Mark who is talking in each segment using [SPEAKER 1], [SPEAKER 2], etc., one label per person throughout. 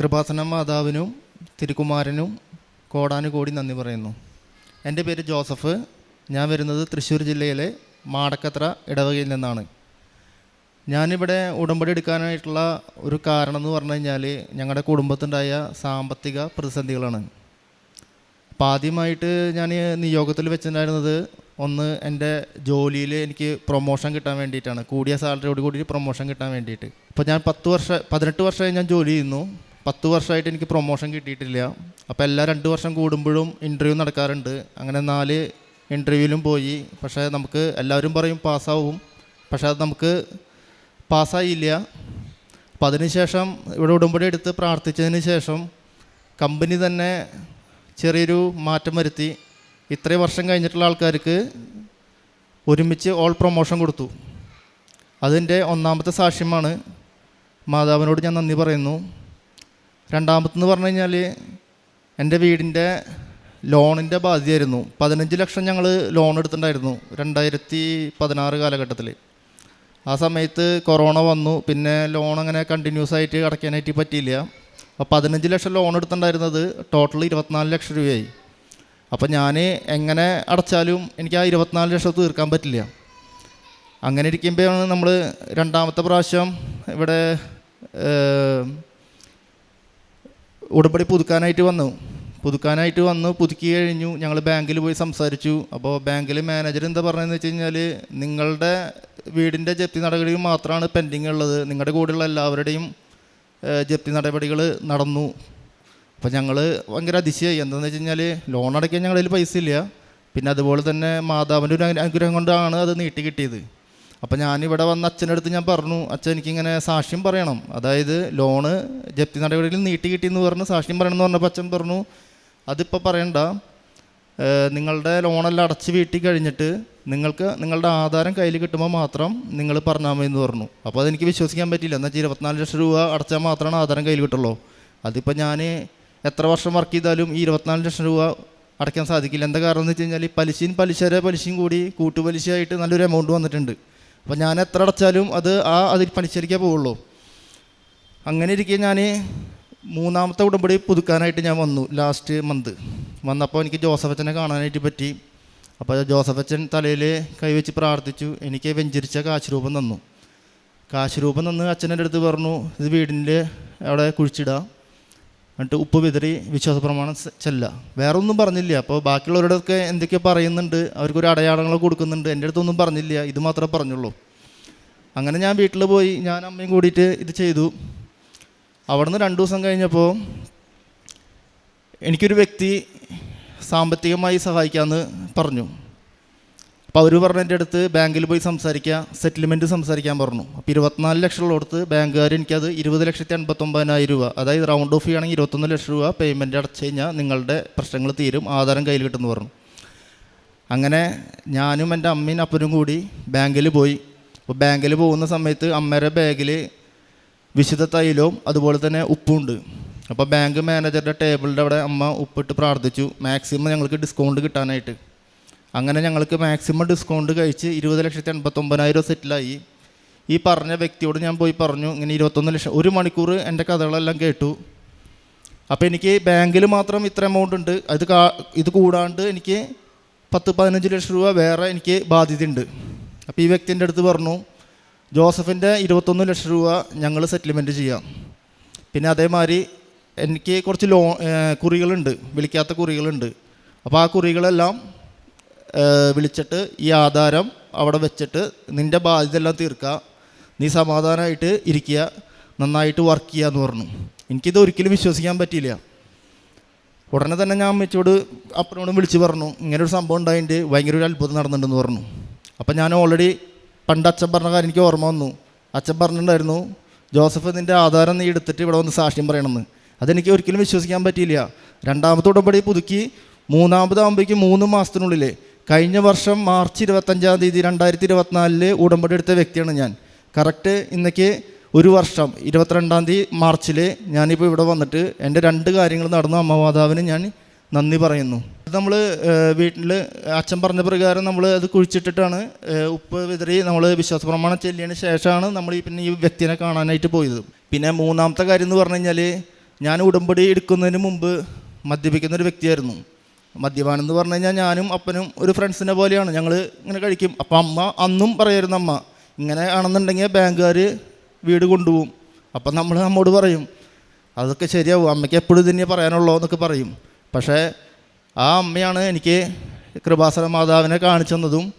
[SPEAKER 1] കൃപാസന മാതാവിനും തിരുക്കുമാരനും കോടാനുകോടി നന്ദി പറയുന്നു. എന്റെ പേര് ജോസഫ്. ഞാൻ വരുന്നത് തൃശ്ശൂർ ജില്ലയിലെ മാടക്കത്ര ഇടവകയിൽ നിന്നാണ്. ഞാനിവിടെ ഉടമ്പടി എടുക്കാനായിട്ടുള്ള ഒരു കാരണം എന്ന് പറഞ്ഞു കഴിഞ്ഞാൽ ഞങ്ങളുടെ കുടുംബത്തുണ്ടായ സാമ്പത്തിക പ്രതിസന്ധികളാണ്. അപ്പോൾ ആദ്യമായിട്ട് ഞാൻ നിയോഗത്തിൽ വെച്ചിട്ടുണ്ടായിരുന്നത് ഒന്ന് എന്റെ ജോലിയിൽ എനിക്ക് പ്രൊമോഷൻ കിട്ടാൻ വേണ്ടിയിട്ടാണ്. കൂടിയ സാലറിയോട് കൂടി പ്രൊമോഷൻ കിട്ടാൻ വേണ്ടിയിട്ട്. അപ്പോൾ ഞാൻ പത്ത് വർഷം പതിനെട്ട് വർഷമായി ഞാൻ ജോലി ചെയ്യുന്നു. പത്ത് വർഷമായിട്ട് എനിക്ക് പ്രൊമോഷൻ കിട്ടിയിട്ടില്ല. അപ്പോൾ എല്ലാ രണ്ട് വർഷം കൂടുമ്പോഴും ഇന്റർവ്യൂ നടക്കാറുണ്ട്. അങ്ങനെ നാല് ഇന്റർവ്യൂവിലും പോയി. പക്ഷേ നമുക്ക് എല്ലാവരും പറയും പാസ്സാവും. പക്ഷേ അത് നമുക്ക് പാസ്സായില്ല. അപ്പം അതിനുശേഷം ഇവിടെ ഉടമ്പടി എടുത്ത് പ്രാർത്ഥിച്ചതിന് ശേഷം കമ്പനി തന്നെ ചെറിയൊരു മാറ്റം വരുത്തി. ഇത്രയും വർഷം കഴിഞ്ഞിട്ടുള്ള ആൾക്കാർക്ക് ഒരുമിച്ച് ഓൾ പ്രൊമോഷൻ കൊടുത്തു. അതിന്റെ ഒന്നാമത്തെ സാക്ഷ്യമാണ്. മാതാവിനോട് ഞാൻ നന്ദി പറയുന്നു. രണ്ടാമത്തെന്ന് പറഞ്ഞു കഴിഞ്ഞാൽ എന്റെ വീടിന്റെ ലോണിന്റെ ബാധ്യതയായിരുന്നു. പതിനഞ്ച് ലക്ഷം ഞങ്ങൾ ലോൺ എടുത്തിട്ടുണ്ടായിരുന്നു രണ്ടായിരത്തി പതിനാറ് കാലഘട്ടത്തിൽ ആ സമയത്ത് കൊറോണ വന്നു. പിന്നെ ലോൺ അങ്ങനെ കണ്ടിന്യൂസ് ആയിട്ട് അടയ്ക്കാനായിട്ട് പറ്റിയില്ല. അപ്പോൾ പതിനഞ്ച് ലക്ഷം ലോൺ എടുത്തിട്ടുണ്ടായിരുന്നത് ടോട്ടൽ ഇരുപത്തിനാല് ലക്ഷം രൂപയായി. അപ്പോൾ ഞാൻ എങ്ങനെ അടച്ചാലും എനിക്ക് ആ ഇരുപത്തിനാല് ലക്ഷം തീർക്കാൻ പറ്റില്ല. അങ്ങനെ ഇരിക്കുമ്പോഴാണ് നമ്മൾ രണ്ടാമത്തെ പ്രാവശ്യം ഇവിടെ ഉടമ്പടി പുതുക്കാനായിട്ട് വന്നു. പുതുക്കാനായിട്ട് വന്നു പുതുക്കി കഴിഞ്ഞു. ഞങ്ങൾ ബാങ്കിൽ പോയി സംസാരിച്ചു. അപ്പോൾ ബാങ്കിൽ മാനേജർ എന്താ പറഞ്ഞതെന്ന് വെച്ച് കഴിഞ്ഞാൽ നിങ്ങളുടെ വീടിന്റെ ജപ്തി നടപടികൾ മാത്രമാണ് പെൻഡിങ് ഉള്ളത്. നിങ്ങളുടെ കൂടെയുള്ള എല്ലാവരുടെയും ജപ്തി നടപടികൾ നടന്നു. അപ്പോൾ ഞങ്ങൾ ഭയങ്കര അതിശയായി. എന്താണെന്ന് വെച്ച് കഴിഞ്ഞാൽ ലോൺ അടയ്ക്കാൻ ഞങ്ങളുടെ പൈസ ഇല്ല. പിന്നെ അതുപോലെ തന്നെ മാതാവിന്റെ ഒരു അനു- അനുഗ്രഹം കൊണ്ടാണ് അത് നീട്ടി കിട്ടിയത്. അപ്പോൾ ഞാനിവിടെ വന്ന അച്ഛന്റെ അടുത്ത് ഞാൻ പറഞ്ഞു അച്ഛൻ എനിക്കിങ്ങനെ സാക്ഷ്യം പറയണം. അതായത് ലോണ് ജപ്തി നടപടിയിൽ നീട്ടി കിട്ടിയെന്ന് പറഞ്ഞ് സാക്ഷ്യം പറയണമെന്ന് പറഞ്ഞപ്പോൾ അച്ഛൻ പറഞ്ഞു അതിപ്പോൾ പറയണ്ട. നിങ്ങളുടെ ലോണെല്ലാം അടച്ച് വീട്ടി കഴിഞ്ഞിട്ട് നിങ്ങൾക്ക് നിങ്ങളുടെ ആധാരം കയ്യിൽ കിട്ടുമ്പോൾ മാത്രം നിങ്ങൾ പറഞ്ഞാൽ മതി എന്ന് പറഞ്ഞു. അപ്പോൾ അതെനിക്ക് വിശ്വസിക്കാൻ പറ്റില്ല എന്നാൽ വെച്ചാൽ ഇരുപത്തിനാല് ലക്ഷം രൂപ അടച്ചാൽ മാത്രമാണ് ആധാരം കയ്യിൽ കിട്ടുള്ളൂ. അതിപ്പോൾ ഞാൻ എത്ര വർഷം വർക്ക് ചെയ്താലും ഈ ഇരുപത്തിനാല് ലക്ഷം രൂപ അടയ്ക്കാൻ സാധിക്കില്ല. എന്താ കാരണം എന്ന് വെച്ച് കഴിഞ്ഞാൽ പലിശയും പലിശരെ പലിശയും കൂടി കൂട്ടുപലിശയായിട്ട് നല്ലൊരു എമൗണ്ട് വന്നിട്ടുണ്ട്. അപ്പോൾ ഞാൻ എത്ര അടച്ചാലും അത് ആ അതിൽ പണിച്ചിരിക്കാൻ പോവുള്ളൂ. അങ്ങനെ ഇരിക്കെ ഞാൻ മൂന്നാമത്തെ ഉടമ്പടി പുതുക്കാനായിട്ട് ഞാൻ വന്നു ലാസ്റ്റ് മന്ത് വന്നപ്പോൾ എനിക്ക് ജോസഫ് ജോസഫച്ചനെ കാണാനായിട്ട് പറ്റി. അപ്പോൾ ജോസഫ് ജോസഫച്ചൻ തലയിൽ കൈവച്ച് പ്രാർത്ഥിച്ചു എനിക്ക് വെഞ്ചരിച്ച കാശ് രൂപം തന്നു കാശ് രൂപം തന്ന് അടുത്ത് പറഞ്ഞു ഇത് വീടിന്റെ അവിടെ കുഴിച്ചിടാം. എന്നിട്ട് ഉപ്പ് വിതറി വിശ്വാസ പ്രമാണം സ- ചെല്ല. വേറെ ഒന്നും പറഞ്ഞില്ല. അപ്പോൾ ബാക്കിയുള്ളവരോടൊക്കെ എന്തൊക്കെയോ പറയുന്നുണ്ട്. അവർക്കൊരു അടയാളങ്ങൾ കൊടുക്കുന്നുണ്ട്. എന്റെ അടുത്തൊന്നും പറഞ്ഞില്ല. ഇത് മാത്രമേ പറഞ്ഞുള്ളൂ. അങ്ങനെ ഞാൻ വീട്ടിൽ പോയി. ഞാൻ അമ്മയും കൂടിയിട്ട് ഇത് ചെയ്തു. അവിടുന്ന് രണ്ട് ദിവസം കഴിഞ്ഞപ്പോൾ എനിക്കൊരു വ്യക്തി സാമ്പത്തികമായി സഹായിക്കാമെന്ന് പറഞ്ഞു. അപ്പോൾ അവർ പറഞ്ഞ എന്റെ അടുത്ത് ബാങ്കിൽ പോയി സംസാരിക്കുക സെറ്റിൽമെന്റ് സംസാരിക്കാൻ പറഞ്ഞു. അപ്പോൾ ഇരുപത്തിനാല് ലക്ഷം ഉള്ളിടത്ത് ബാങ്കുകാർ എനിക്കത് ഇരുപത് ലക്ഷത്തി അൻപത്തൊമ്പതിനായിരം രൂപ അതായത് റൗണ്ട് ഓഫ് ചെയ്യുകയാണെങ്കിൽ ഇരുപത്തൊന്ന് ലക്ഷം രൂപ പേയ്മെന്റ് അടച്ചു കഴിഞ്ഞാൽ നിങ്ങളുടെ പ്രശ്നങ്ങൾ തീരും ആധാരം കയ്യിൽ കിട്ടുമെന്ന് പറഞ്ഞു. അങ്ങനെ ഞാനും എന്റെ അമ്മയും അപ്പനും കൂടി ബാങ്കിൽ പോയി. അപ്പോൾ ബാങ്കിൽ പോകുന്ന സമയത്ത് അമ്മയുടെ ബാഗിൽ വിശുദ്ധ തൈലവും അതുപോലെ തന്നെ ഉപ്പുണ്ട്. അപ്പോൾ ബാങ്ക് മാനേജറുടെ ടേബിളിന്റെ അവിടെ അമ്മ ഉപ്പിട്ട് പ്രാർത്ഥിച്ചു മാക്സിമം ഞങ്ങൾക്ക് ഡിസ്കൗണ്ട് കിട്ടാനായിട്ട്. അങ്ങനെ ഞങ്ങൾക്ക് മാക്സിമം ഡിസ്കൗണ്ട് കഴിച്ച് ഇരുപത് ലക്ഷത്തി എൺപത്തൊമ്പതിനായിരം സെറ്റിലായി ഈ പറഞ്ഞ വ്യക്തിയോട് ഞാൻ പോയി പറഞ്ഞു ഇങ്ങനെ ഇരുപത്തൊന്ന് ലക്ഷം ഒരു മണിക്കൂർ എന്റെ കഥകളെല്ലാം കേട്ടു. അപ്പോൾ എനിക്ക് ബാങ്കിൽ മാത്രം ഇത്ര എമൗണ്ട് ഉണ്ട്. അത് ഇത് കൂടാണ്ട് എനിക്ക് പത്ത് പതിനഞ്ച് ലക്ഷം രൂപ വേറെ എനിക്ക് ബാധ്യത ഉണ്ട് അപ്പോൾ ഈ വ്യക്തിന്റെ അടുത്ത് പറഞ്ഞു ജോസഫിന്റെ ഇരുപത്തൊന്ന് ലക്ഷം രൂപ ഞങ്ങൾ സെറ്റിൽമെന്റ് ചെയ്യാം. പിന്നെ അതേമാതിരി എനിക്ക് കുറച്ച് ലോ കുറികളുണ്ട് വിളിക്കാത്ത കുറികളുണ്ട്. അപ്പോൾ ആ കുറികളെല്ലാം വിളിച്ചിട്ട് ഈ ആധാരം അവിടെ വെച്ചിട്ട് നിന്റെ ബാധ്യത എല്ലാം തീർക്കുക. നീ സമാധാനമായിട്ട് ഇരിക്കുക. നന്നായിട്ട് വർക്ക് ചെയ്യുക എന്ന് പറഞ്ഞു. എനിക്കിത് ഒരിക്കലും വിശ്വസിക്കാൻ പറ്റിയില്ല. ഉടനെ തന്നെ ഞാൻ അമ്മച്ചോട് അപ്പനോടും വിളിച്ച് പറഞ്ഞു. ഇങ്ങനെ ഒരു സംഭവം ഉണ്ടായിട്ട് ഭയങ്കര ഒരു അത്ഭുതം നടന്നിട്ടുണ്ടെന്ന് പറഞ്ഞു. അപ്പം ഞാൻ ഓൾറെഡി പണ്ട് അച്ഛൻ പറഞ്ഞ കാര്യം എനിക്ക് ഓർമ്മ വന്നു. അച്ഛൻ പറഞ്ഞിട്ടുണ്ടായിരുന്നു ജോസഫ് നിന്റെ ആധാരം നീ എടുത്തിട്ട് ഇവിടെ വന്ന് സാക്ഷ്യം പറയണമെന്ന്. അതെനിക്ക് ഒരിക്കലും വിശ്വസിക്കാൻ പറ്റിയില്ല. രണ്ടാമത്തെ ഉടമ്പടി പുതുക്കി മൂന്നാമതാകുമ്പോഴേക്കും മൂന്ന് മാസത്തിനുള്ളിൽ കഴിഞ്ഞ വർഷം മാർച്ച് ഇരുപത്തഞ്ചാം തീയതി രണ്ടായിരത്തി ഇരുപത്തിനാലിൽ ഉടമ്പടി എടുത്ത വ്യക്തിയാണ് ഞാൻ. കറക്റ്റ് ഇന്നേക്ക് ഒരു വർഷം ഇരുപത്തിരണ്ടാം തീയതി മാർച്ചിൽ ഞാനിപ്പോൾ ഇവിടെ വന്നിട്ട് എന്റെ രണ്ട് കാര്യങ്ങൾ നടന്നു. അമ്മമാതാവിന് ഞാൻ നന്ദി പറയുന്നു. നമ്മൾ വീട്ടിൽ അച്ഛൻ പറഞ്ഞ പ്രകാരം നമ്മൾ അത് കുഴിച്ചിട്ടിട്ടാണ് ഉപ്പ് വിതറി നമ്മൾ വിശ്വാസ പ്രമാണം ചെല്ലിയതിന് ശേഷമാണ് നമ്മൾ ഈ പിന്നെ ഈ വ്യക്തിനെ കാണാനായിട്ട് പോയത്. പിന്നെ മൂന്നാമത്തെ കാര്യം എന്ന് പറഞ്ഞു കഴിഞ്ഞാൽ ഞാൻ ഉടമ്പടി എടുക്കുന്നതിന് മുമ്പ് മദ്യപിക്കുന്ന ഒരു വ്യക്തിയായിരുന്നു. മദ്യപാനം എന്ന് പറഞ്ഞു കഴിഞ്ഞാൽ ഞാനും അപ്പനും ഒരു ഫ്രണ്ട്സിനെ പോലെയാണ്. ഞങ്ങൾ ഇങ്ങനെ കഴിക്കും. അപ്പം അമ്മ അന്നും പറയായിരുന്നു അമ്മ ഇങ്ങനെ ആണെന്നുണ്ടെങ്കിൽ ബാങ്കുകാർ വീട് കൊണ്ടുപോകും. അപ്പം നമ്മൾ നമ്മോട് പറയും അതൊക്കെ ശരിയാവും. അമ്മയ്ക്ക് എപ്പോഴും തന്നെ പറയാനുള്ളൂ എന്നൊക്കെ പറയും. പക്ഷേ ആ അമ്മയാണ് എനിക്ക് കൃപാസന മാതാവിനെ കാണിച്ചു തന്നതും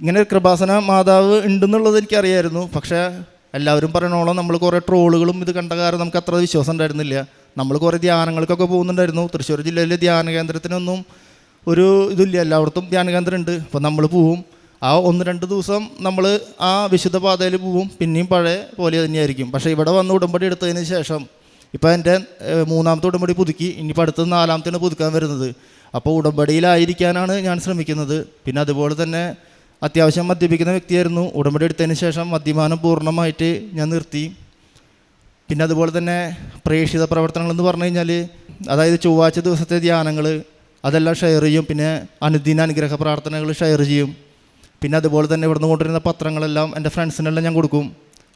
[SPEAKER 1] ഇങ്ങനെ കൃപാസന മാതാവ് ഉണ്ടെന്നുള്ളത് എനിക്കറിയായിരുന്നു. പക്ഷേ എല്ലാവരും പറയണോളം നമ്മൾ കുറേ ട്രോളുകളും ഇത് കണ്ട കാരണം നമുക്ക് അത്ര വിശ്വാസം ഉണ്ടായിരുന്നില്ല. നമ്മൾ കുറേ ധ്യാനങ്ങൾക്കൊക്കെ പോകുന്നുണ്ടായിരുന്നു. തൃശ്ശൂർ ജില്ലയിലെ ധ്യാന കേന്ദ്രത്തിനൊന്നും ഒരു ഇതില്ല. എല്ലായിടത്തും ധ്യാന കേന്ദ്രം ഉണ്ട് അപ്പോൾ നമ്മൾ പോവും. ആ ഒന്ന് രണ്ട് ദിവസം നമ്മൾ ആ വിശുദ്ധ പാതയിൽ പോവും. പിന്നെയും പഴയ പോലെ തന്നെയായിരിക്കും. പക്ഷേ ഇവിടെ വന്ന് ഉടമ്പടി എടുത്തതിന് ശേഷം ഇപ്പോൾ എന്റെ മൂന്നാമത്തെ ഉടമ്പടി പുതുക്കി. ഇനിയിപ്പോൾ അടുത്തത് നാലാമത്തേന് പുതുക്കാൻ വരുന്നത്. അപ്പോൾ ഉടമ്പടിയിലായിരിക്കാനാണ് ഞാൻ ശ്രമിക്കുന്നത്. പിന്നെ അതുപോലെ തന്നെ അത്യാവശ്യം മദ്യപിക്കുന്ന വ്യക്തിയായിരുന്നു. ഉടമ്പടി എടുത്തതിന് ശേഷം മദ്യപാനം പൂർണമായിട്ട് ഞാൻ നിർത്തി. പിന്നെ അതുപോലെ തന്നെ പ്രേക്ഷിത പ്രവർത്തനങ്ങൾ എന്ന് പറഞ്ഞു കഴിഞ്ഞാൽ അതായത് ചൊവ്വാഴ്ച ദിവസത്തെ ധ്യാനങ്ങൾ അതെല്ലാം ഷെയർ ചെയ്യും. പിന്നെ അനുദിന അനുഗ്രഹ പ്രാർത്ഥനകൾ ഷെയർ ചെയ്യും. പിന്നെ അതുപോലെ തന്നെ ഇവിടുന്ന് കൊണ്ടുവരുന്ന പത്രങ്ങളെല്ലാം എന്റെ ഫ്രണ്ട്സിനെല്ലാം ഞാൻ കൊടുക്കും.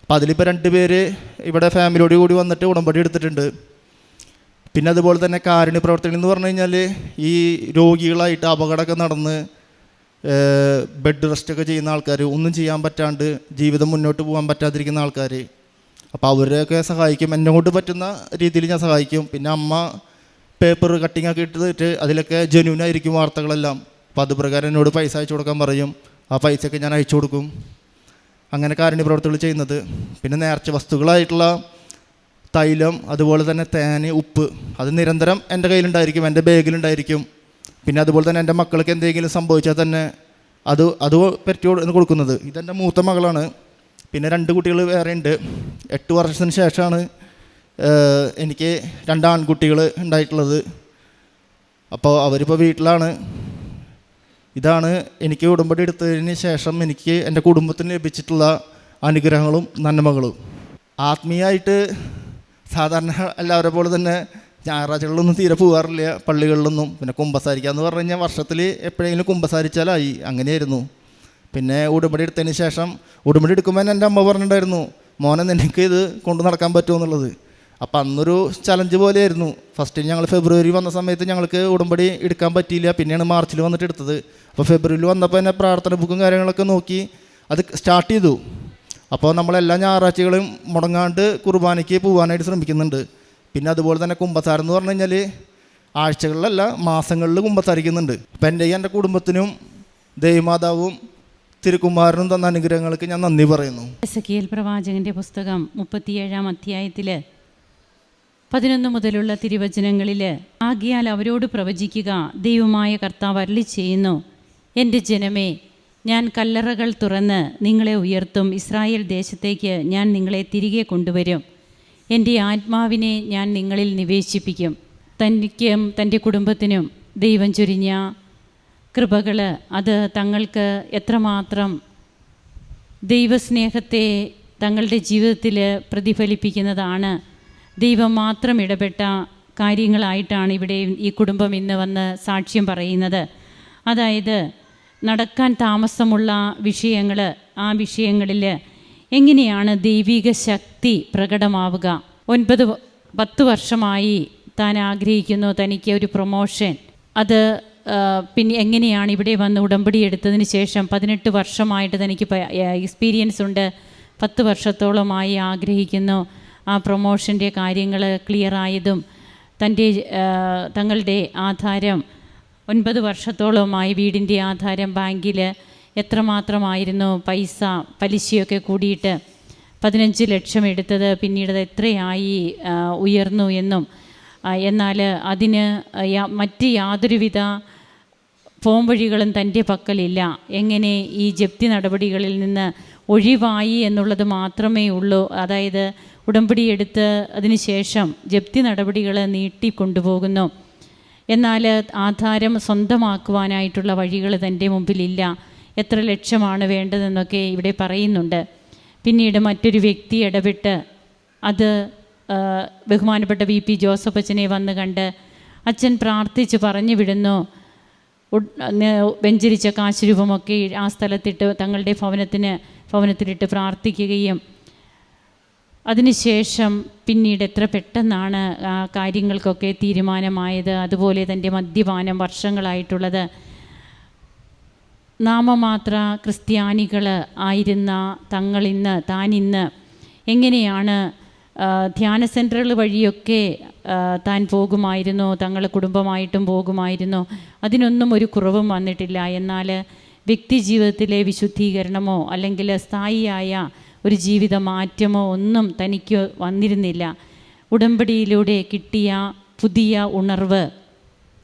[SPEAKER 1] അപ്പം അതിലിപ്പോൾ രണ്ട് പേര് ഇവിടെ ഫാമിലിയോട് കൂടി വന്നിട്ട് ഉടമ്പടി എടുത്തിട്ടുണ്ട്. പിന്നെ അതുപോലെ തന്നെ കാരുണ്യ പ്രവർത്തനം എന്ന് പറഞ്ഞു കഴിഞ്ഞാൽ ഈ രോഗികളായിട്ട് അപകടമൊക്കെ നടന്ന് ബെഡ് റെസ്റ്റൊക്കെ ചെയ്യുന്ന ആൾക്കാർ ഒന്നും ചെയ്യാൻ പറ്റാണ്ട് ജീവിതം മുന്നോട്ട് പോകാൻ പറ്റാതിരിക്കുന്ന ആൾക്കാർ അപ്പോൾ അവരെയൊക്കെ സഹായിക്കും. എന്നെ കൊണ്ട് പറ്റുന്ന രീതിയിൽ ഞാൻ സഹായിക്കും. പിന്നെ അമ്മ പേപ്പർ കട്ടിങ് ഒക്കെ ഇട്ടിട്ട് അതിലൊക്കെ ജെന്യൂൻ ആയിരിക്കും വാർത്തകളെല്ലാം. അപ്പോൾ അത് പ്രകാരം എന്നോട് പൈസ അയച്ചു കൊടുക്കാൻ പറയും. ആ പൈസയൊക്കെ ഞാൻ അയച്ചു കൊടുക്കും. അങ്ങനെ കാരുണ്യ പ്രവർത്തികൾ ചെയ്യുന്നത്. പിന്നെ നേർച്ച വസ്തുക്കളായിട്ടുള്ള തൈലം അതുപോലെ തന്നെ തേൻ ഉപ്പ് അത് നിരന്തരം എന്റെ കയ്യിലുണ്ടായിരിക്കും എന്റെ ബാഗിലുണ്ടായിരിക്കും. പിന്നെ അതുപോലെ തന്നെ എന്റെ മക്കൾക്ക് എന്തെങ്കിലും സംഭവിച്ചാൽ തന്നെ അത് അത് പറ്റി കൊടു- കൊടുക്കുന്നത്. ഇതെന്റെ മൂത്ത മകളാണ്. പിന്നെ രണ്ട് കുട്ടികൾ വേറെ ഉണ്ട്. എട്ട് വർഷത്തിന് ശേഷമാണ് എനിക്ക് രണ്ട് ആൺകുട്ടികൾ ഉണ്ടായിട്ടുള്ളത്. അപ്പോൾ അവരിപ്പോൾ വീട്ടിലാണ്. ഇതാണ് എനിക്ക് ഉടമ്പടി എടുത്തതിന് ശേഷം എനിക്ക് എന്റെ കുടുംബത്തിന് ലഭിച്ചിട്ടുള്ള അനുഗ്രഹങ്ങളും നന്മകളും. ആത്മീയമായിട്ട് സാധാരണ എല്ലാവരെ പോലെ തന്നെ ഞായറാഴ്ചകളിലൊന്നും തീരെ പോകാറില്ല പള്ളികളിലൊന്നും. പിന്നെ കുമ്പസാരിക്കുക എന്ന് പറഞ്ഞു കഴിഞ്ഞാൽ വർഷത്തിൽ എപ്പോഴെങ്കിലും കുമ്പസാരിച്ചാലായി. അങ്ങനെയായിരുന്നു. പിന്നെ ഉടുമ്പടി എടുത്തതിന് ശേഷം ഉടുമ്പടി എടുക്കുമ്പോൾ തന്നെ എന്റെ അമ്മ പറഞ്ഞിട്ടുണ്ടായിരുന്നു മോനെ നിനക്ക് ഇത് കൊണ്ടു നടക്കാൻ പറ്റുമോ എന്നുള്ളത്? അപ്പോൾ അന്നൊരു ചലഞ്ച് പോലെയായിരുന്നു. ഫസ്റ്റ് ഞങ്ങൾ ഫെബ്രുവരി വന്ന സമയത്ത് ഞങ്ങൾക്ക് ഉടമ്പടി എടുക്കാൻ പറ്റിയില്ല. പിന്നെയാണ് മാർച്ചിൽ വന്നിട്ട് എടുത്തത്. അപ്പോൾ ഫെബ്രുവരിയിൽ വന്നപ്പോൾ തന്നെ പ്രാർത്ഥന ബുക്കും കാര്യങ്ങളൊക്കെ നോക്കി അത് സ്റ്റാർട്ട് ചെയ്തു. അപ്പോൾ നമ്മളെല്ലാ ഞായറാഴ്ചകളും മുടങ്ങാണ്ട് കുർബാനയ്ക്ക് പോകാനായിട്ട് ശ്രമിക്കുന്നുണ്ട്. പിന്നെ അതുപോലെ തന്നെ കുമ്പസാരം എന്ന് പറഞ്ഞു കഴിഞ്ഞാൽ ആഴ്ചകളിലല്ല മാസങ്ങളിൽ കുമ്പസാരിക്കുന്നുണ്ട് അപ്പം എന്റെ എന്റെ കുടുംബത്തിനും ദൈവമാതാവും തിരുക്കുമാരനും തന്ന അനുഗ്രഹങ്ങൾക്ക് ഞാൻ നന്ദി പറയുന്നു.
[SPEAKER 2] എസക്കിയൽ പ്രവാചകന്റെ പുസ്തകം മുപ്പത്തിയേഴാം അധ്യായത്തിൽ പതിനൊന്ന് മുതലുള്ള തിരുവചനങ്ങളിൽ ആകിയാൽ അവരോട് പ്രവചിക്കുക ദൈവമായ കർത്താവ് അരളി ചെയ്യുന്നു. എന്റെ ജനമേ ഞാൻ കല്ലറകൾ തുറന്ന് നിങ്ങളെ ഉയർത്തും. ഇസ്രായേൽ ദേശത്തേക്ക് ഞാൻ നിങ്ങളെ തിരികെ കൊണ്ടുവരും. എന്റെ ആത്മാവിനെ ഞാൻ നിങ്ങളിൽ നിവേശിപ്പിക്കും. തനിക്കും തന്റെ കുടുംബത്തിനും ദൈവം ചൊരിഞ്ഞ കൃപകൾ അത് തങ്ങൾക്ക് എത്രമാത്രം ദൈവസ്നേഹത്തെ തങ്ങളുടെ ജീവിതത്തിൽ പ്രതിഫലിപ്പിക്കുന്നതാണ്. ദൈവം മാത്രം ഇടപെട്ട കാര്യങ്ങളായിട്ടാണ് ഇവിടെ ഈ കുടുംബം ഇന്ന് വന്ന് സാക്ഷ്യം പറയുന്നത്. അതായത് നടക്കാൻ താമസമുള്ള വിഷയങ്ങൾ ആ വിഷയങ്ങളിൽ എങ്ങനെയാണ് ദൈവിക ശക്തി പ്രകടമാവുക? ഒൻപത് പത്ത് വർഷമായി താൻ ആഗ്രഹിക്കുന്നു തനിക്ക് ഒരു പ്രൊമോഷൻ. അത് പിന്നെ എങ്ങനെയാണ് ഇവിടെ വന്ന് ഉടമ്പടി എടുത്തതിന് ശേഷം പതിനെട്ട് വർഷമായിട്ട് തനിക്ക് എക്സ്പീരിയൻസ് ഉണ്ട്. പത്ത് വർഷത്തോളമായി ആഗ്രഹിക്കുന്നു. ആ പ്രൊമോഷന്റെ കാര്യങ്ങൾ ക്ലിയറായതും തന്റെ തങ്ങളുടെ ആധാരം ഒൻപത് വർഷത്തോളമായി വീടിന്റെ ആധാരം ബാങ്കിൽ എത്രമാത്രമായിരുന്നു പൈസ പലിശയൊക്കെ കൂടിയിട്ട് പതിനഞ്ച് ലക്ഷം എടുത്തത് പിന്നീട് അത് എത്രയായി ഉയർന്നു എന്നും എന്നാൽ അതിന് മറ്റ് യാതൊരുവിധ ഫോം വഴികളും തന്റെ പക്കലില്ല. എങ്ങനെ ഈ ജപ്തി നടപടികളിൽ നിന്ന് ഒഴിവായി എന്നുള്ളത് മാത്രമേ ഉള്ളൂ. അതായത് ഉടമ്പടി എടുത്ത് അതിനുശേഷം ജപ്തി നടപടികൾ നീട്ടിക്കൊണ്ടുപോകുന്നു. എന്നാൽ ആധാരം സ്വന്തമാക്കുവാനായിട്ടുള്ള വഴികൾ തന്റെ മുമ്പിലില്ല. എത്ര ലക്ഷമാണ് വേണ്ടതെന്നൊക്കെ ഇവിടെ പറയുന്നുണ്ട്. പിന്നീട് മറ്റൊരു വ്യക്തി ഇടപെട്ട് അത് ബഹുമാനപ്പെട്ട വി പി ജോസഫ് അച്ഛനെ വന്ന് കണ്ട് അച്ഛൻ പ്രാർത്ഥിച്ച് പറഞ്ഞു വിടുന്നു. വെഞ്ചരിച്ച കാശ് രൂപമൊക്കെ ആ സ്ഥലത്തിട്ട് തങ്ങളുടെ ഭവനത്തിന് ഭവനത്തിലിട്ട് പ്രാർത്ഥിക്കുകയും. അതിനുശേഷം പിന്നീട് എത്ര പെട്ടെന്നാണ് ആ കാര്യങ്ങൾക്കൊക്കെ തീരുമാനമായത്. അതുപോലെ തന്റെ മദ്യപാനം വർഷങ്ങളായിട്ടുള്ളത്. നാമമാത്ര ക്രിസ്ത്യാനികൾ ആയിരുന്ന തങ്ങളിന്ന് താനിന്ന് എങ്ങനെയാണ് ധ്യാന സെന്ററുകൾ വഴിയൊക്കെ താൻ പോകുമായിരുന്നു തങ്ങൾ കുടുംബമായിട്ടും പോകുമായിരുന്നു. അതിനൊന്നും ഒരു കുറവും വന്നിട്ടില്ല. എന്നാൽ വ്യക്തി ജീവിതത്തിലെ വിശുദ്ധീകരണമോ അല്ലെങ്കിൽ സ്ഥായിയായ ഒരു ജീവിത മാറ്റമോ ഒന്നും തനിക്ക് വന്നിരുന്നില്ല. ഉടമ്പടിയിലൂടെ കിട്ടിയ പുതിയ ഉണർവ്.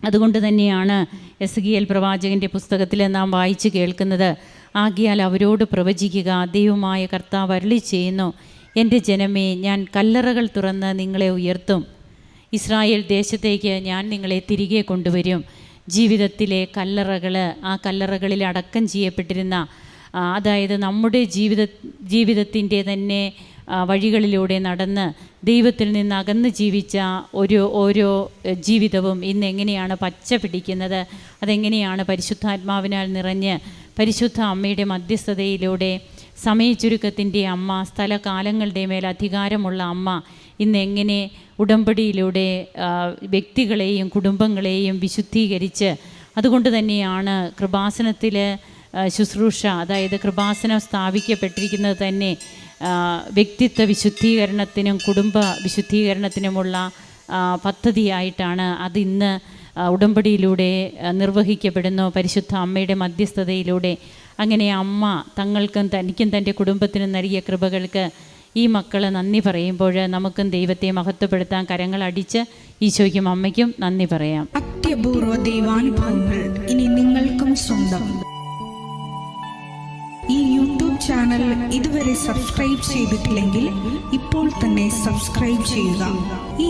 [SPEAKER 2] അതുകൊണ്ട് തന്നെയാണ് എസ് ഗി എൽ പ്രവാചകന്റെ പുസ്തകത്തിൽ നാം വായിച്ചു കേൾക്കുന്നത്. ആകിയാൽ അവരോട് പ്രവചിക്കുക ദൈവമായ കർത്താവ് അരളി ചെയ്യുന്നു. എന്റെ ജനമേ ഞാൻ കല്ലറകൾ തുറന്ന് നിങ്ങളെ ഉയർത്തും. ഇസ്രായേൽ ദേശത്തേക്ക് ഞാൻ നിങ്ങളെ തിരികെ കൊണ്ടുവരും. ജീവിതത്തിലെ കല്ലറകൾ ആ കല്ലറകളിൽ അടക്കം ചെയ്യപ്പെട്ടിരുന്ന അതായത് നമ്മുടെ ജീവിത ജീവിതത്തിന്റെ തന്നെ വഴികളിലൂടെ നടന്ന് ദൈവത്തിൽ നിന്ന് അകന്ന് ജീവിച്ച ഒരു ഓരോ ജീവിതവും ഇന്ന് എങ്ങനെയാണ് പച്ച പിടിക്കുന്നത് അതെങ്ങനെയാണ് പരിശുദ്ധാത്മാവിനാൽ നിറഞ്ഞ് പരിശുദ്ധ അമ്മയുടെ മധ്യസ്ഥതയിലൂടെ സമയച്ചുരുക്കത്തിന്റെ അമ്മ സ്ഥലകാലങ്ങളുടെ മേൽ അധികാരമുള്ള അമ്മ ഇന്ന് എങ്ങനെ ഉടമ്പടിയിലൂടെ വ്യക്തികളെയും കുടുംബങ്ങളെയും വിശുദ്ധീകരിച്ച് അതുകൊണ്ട് തന്നെയാണ് കൃപാസനത്തിൽ ശുശ്രൂഷ അതായത് കൃപാസനം സ്ഥാപിക്കപ്പെട്ടിരിക്കുന്നത് തന്നെ വ്യക്തിത്വ വിശുദ്ധീകരണത്തിനും കുടുംബ വിശുദ്ധീകരണത്തിനുമുള്ള പദ്ധതിയായിട്ടാണ് അതിന്ന് ആ, ഉടമ്പടിയിലൂടെ നിർവഹിക്കപ്പെടുന്നു. പരിശുദ്ധ അമ്മയുടെ മധ്യസ്ഥതയിലൂടെ. അങ്ങനെ അമ്മ തങ്ങൾക്കും തനിക്കും തന്റെ കുടുംബത്തിനും നൽകിയ കൃപകൾക്ക് ഈ മക്കൾ നന്ദി പറയുമ്പോൾ നമുക്കും ദൈവത്തെ മഹത്വപ്പെടുത്താൻ കരങ്ങൾ അടിച്ച് ഈശോയ്ക്കും അമ്മയ്ക്കും നന്ദി പറയാം.
[SPEAKER 3] അത്യപൂർവ ദൈവാനുഭവങ്ങൾ ഇനി നിങ്ങൾക്കും സ്വന്തം. ഈ യൂട്യൂബ് ചാനൽ ഇതുവരെ സബ്സ്ക്രൈബ് ചെയ്തിട്ടില്ലെങ്കിൽ ഇപ്പോൾ തന്നെ സബ്സ്ക്രൈബ് ചെയ്യുക. ഈ